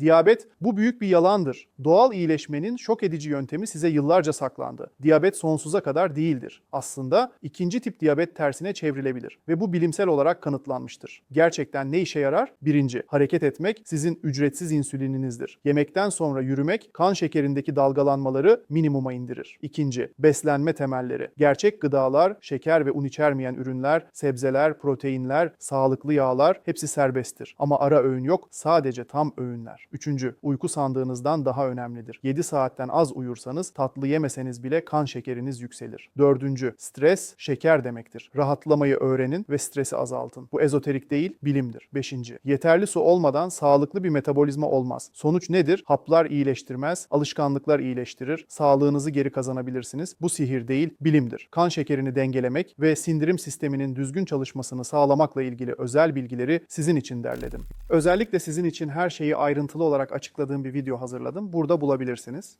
Diyabet bu büyük bir yalandır. Doğal iyileşmenin şok edici yöntemi size yıllarca saklandı. Diyabet sonsuza kadar değildir. Aslında ikinci tip diyabet tersine çevrilebilir ve bu bilimsel olarak kanıtlanmıştır. Gerçekten ne işe yarar? Birinci, hareket etmek sizin ücretsiz insülininizdir. Yemekten sonra yürümek kan şekerindeki dalgalanmaları minimuma indirir. İkinci, beslenme temelleri. Gerçek gıdalar, şeker ve un içermeyen ürünler, sebzeler, proteinler, sağlıklı yağlar hepsi serbesttir. Ama ara öğün yok, sadece tam öğünler. Üçüncü, uyku sandığınızdan daha önemlidir. 7 saatten az uyursanız tatlı yemeseniz bile kan şekeriniz yükselir. Dördüncü, stres şeker demektir. Rahatlamayı öğrenin ve stresi azaltın. Bu ezoterik değil, bilimdir. Beşinci, yeterli su olmadan sağlıklı bir metabolizma olmaz. Sonuç nedir? Haplar iyileştirmez, alışkanlıklar iyileştirir, sağlığınızı geri kazanabilirsiniz. Bu sihir değil, bilimdir. Kan şekerini dengelemek ve sindirim sisteminin düzgün çalışmasını sağlamakla ilgili özel bilgileri sizin için derledim. Özellikle sizin için her şeyi ayrıntılı olarak açıkladığım bir video hazırladım. Burada bulabilirsiniz.